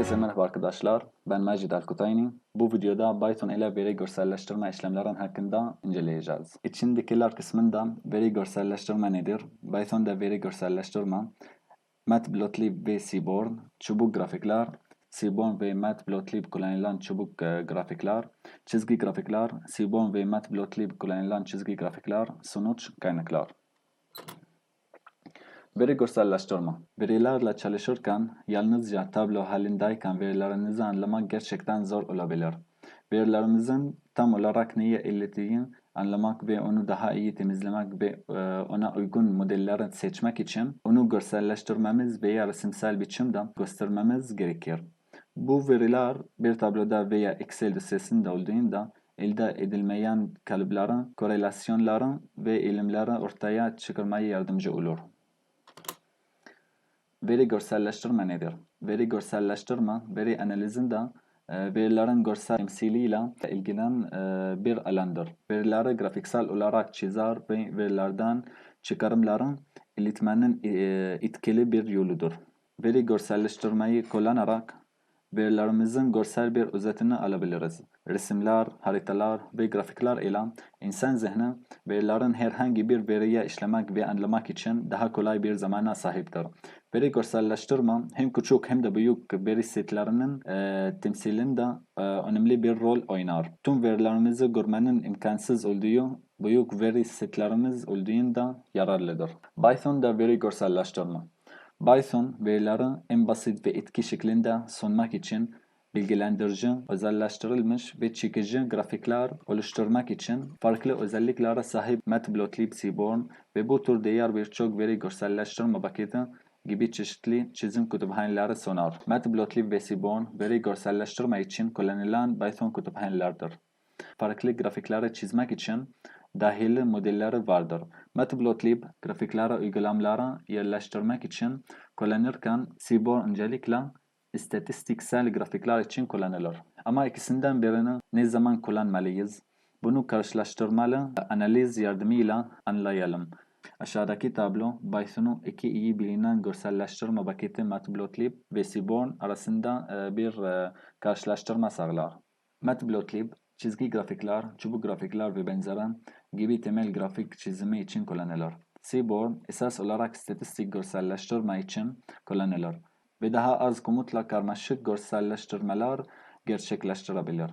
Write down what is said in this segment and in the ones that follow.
Herkese merhaba arkadaşlar. Ben Majid Alkutayni. Bu videoda Python ile veri görselleştirme işlemlerin hakkında inceleyeceğiz. İçindekiler kısmında veri görselleştirme nedir? Python'da veri görselleştirme, Matplotlib ve Seaborn, çubuk grafikler, Seaborn ve Matplotlib kullanılan çubuk e, grafikler, çizgi grafikler, Seaborn ve Matplotlib kullanılan çizgi grafikler, sonuç kaynaklar. Veri görselleştirme. Verilerle çalışırken yalnızca tablo halindeyken verilerinizi anlamak gerçekten zor olabilir. Verilerimizin tam olarak neye ilettiğini anlamak ve onu daha iyi temizlemek ve e, ona uygun modelleri seçmek için onu görselleştirmemiz veya resimsel biçimde göstermemiz gerekir. Bu veriler bir tabloda veya Excel dosyasında olduğunda elde edilmeyen kalıpların, korelasyonların ve eğilimleri ortaya çıkarmaya yardımcı olur. Veri görselleştirme nedir? Veri görselleştirme, veri analizinde e, verilerin görsel temsiliyle ilgilenen e, bir alandır. Verileri grafiksel olarak çizer ve verilerden çıkarımların iletmenin e, etkili bir yoludur. Veri görselleştirmeyi kullanarak verilerimizin görsel bir özetini alabiliriz. Resimler, haritalar ve grafikler ile insan zihni verilerin herhangi bir veriye işlemek ve anlamak için daha kolay bir zamana sahiptir. Veri görselleştirme hem küçük hem de büyük veri setlerinin e, temsilinde e, önemli bir rol oynar. Tüm verilerimizi görmenin imkansız olduğu büyük veri setlerimiz olduğunda yararlıdır. Python'da veri görselleştirme. Python verileri en basit ve etki şeklinde sunmak için bilgilendirici, özelleştirilmiş ve çekici grafikler oluşturmak için farklı özelliklere sahip Matplotlib Seaborn ve bu tür diğer birçok veri görselleştirme paketi gibi çeşitli çizim kütüphaneleri sunar. Matplotlib ve Seaborn veri görselleştirme için kullanılan Python kütüphanelerdir. Farklı grafikleri çizmek için dahili modelleri vardır. Matplotlib grafikleri uygulamalara yerleştirmek için kullanırken Seaborn öncelikle istatistiksel grafikler için kullanılır. Ama ikisinden birini ne zaman kullanmalıyız? Bunu karşılaştırmalı analiz yardımıyla anlayalım. Aşağıdaki tablo Python'un iki iyi bilinen görselleştirme paketi Matplotlib ve Seaborn arasında e, bir e, karşılaştırma sağlar. Matplotlib çizgi grafikler, çubuk grafikler ve benzeri gibi temel grafik çizimi için kullanılır. Seaborn esas olarak statistik görselleştirme için kullanılır ve daha az komutla karmaşık görselleştirmeler gerçekleştirebilir.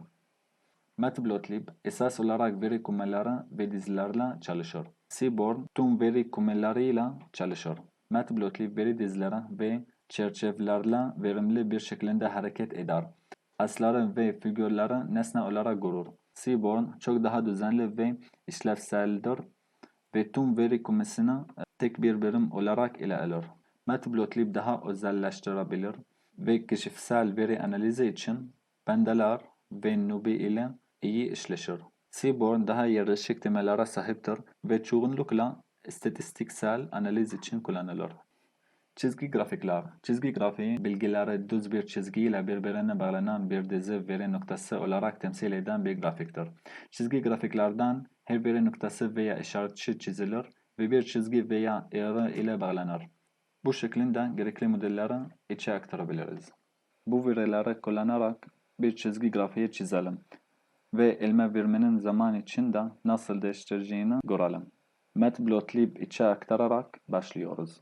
Matplotlib esas olarak veri kumeleri ve dizilerle çalışır. Seaborn tüm veri kumeleriyle çalışır. Matplotlib veri dizileri ve çerçevelerle verimli bir şekilde hareket eder. Asları ve figürleri nesne olarak görür. Seaborn çok daha düzenli ve işlevseldir ve tüm veri kumesini tek bir birim olarak ele alır. Matplotlib daha özelleştirebilir ve keşifsel veri analizi için pandalar ve Nubi ile iyi işleşir. Seaborn daha yerleşik temellere sahiptir ve çoğunlukla istatistiksel analiz için kullanılır. Çizgi grafikler. Çizgi grafiği bilgileri düz bir çizgiyle birbirine bağlanan bir dizi veri noktası olarak temsil eden bir grafiktir. Çizgi grafiklerden her veri noktası veya işaretçi çizilir ve bir çizgi veya eğri ile bağlanır. Bu şekilde gerekli modelleri içe aktarabiliriz. Bu verileri kullanarak bir çizgi grafiği çizelim ve elma vermenin zaman içinde nasıl değiştireceğini görelim. Matplotlib içe aktararak başlıyoruz.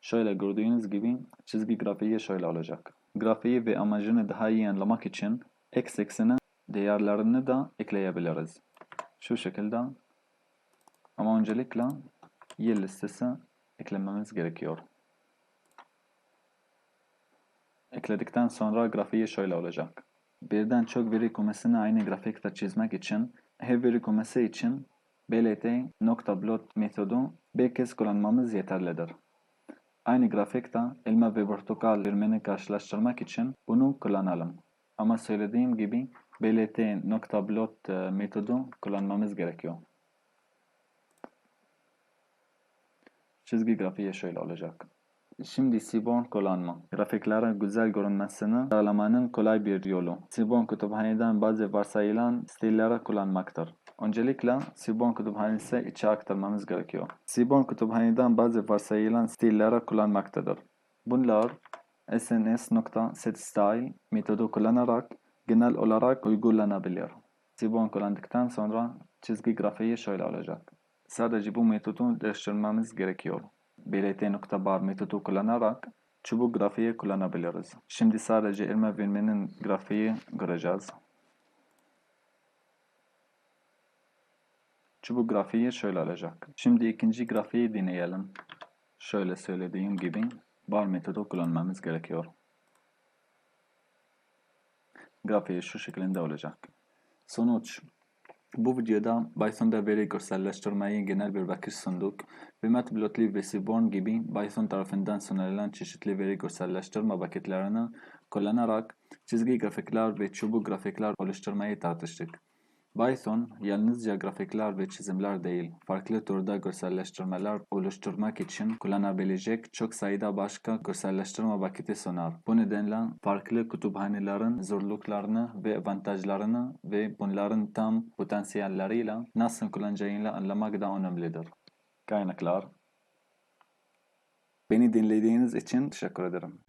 Şöyle gördüğünüz gibi çizgi grafiği şöyle olacak. Grafiği ve amacını daha iyi anlamak için x ekseni değerlerini de ekleyebiliriz. Şu şekilde ama öncelikle y listesi eklememiz gerekiyor. Ekledikten sonra grafiği şöyle olacak. Birden çok veri kumesini aynı grafikte çizmek için her veri kumesi için blt.plot metodu bir kez kullanmamız yeterlidir. Aynı grafikte elma ve portakal vermeni karşılaştırmak için bunu kullanalım. Ama söylediğim gibi blt.plot metodu kullanmamız gerekiyor. Çizgi grafiği şöyle olacak. Şimdi Seaborn kullanma. Grafiklerin güzel görünmesini sağlamanın kolay bir yolu. Seaborn kütüphaneden bazı varsayılan stilleri kullanmaktır. Öncelikle Seaborn kütüphanesi içe aktarmamız gerekiyor. Seaborn kütüphaneden bazı varsayılan stilleri kullanmaktadır. Bunlar sns.setStyle metodu kullanarak genel olarak uygulanabilir. Sibon kullandıktan sonra çizgi grafiği şöyle olacak. Sadece bu metodu değiştirmemiz gerekiyor. blt.bar metodu kullanarak çubuk grafiği kullanabiliriz. Şimdi sadece ilme vermenin grafiği göreceğiz. Çubuk grafiği şöyle olacak. Şimdi ikinci grafiği deneyelim. Şöyle söylediğim gibi bar metodu kullanmamız gerekiyor. Grafiği şu şeklinde olacak. Sonuç bu videoda Python'da veri görselleştirmeyi genel bir bakış sunduk ve Matplotlib ve Seaborn gibi Python tarafından sunulan çeşitli veri görselleştirme paketlerini kullanarak çizgi grafikler ve çubuk grafikler oluşturmayı tartıştık. Python yalnızca grafikler ve çizimler değil, farklı türde görselleştirmeler oluşturmak için kullanabilecek çok sayıda başka görselleştirme paketi sunar. Bu nedenle farklı kütüphanelerin zorluklarını ve avantajlarını ve bunların tam potansiyelleriyle nasıl kullanacağını anlamak da önemlidir. Kaynaklar Beni dinlediğiniz için teşekkür ederim.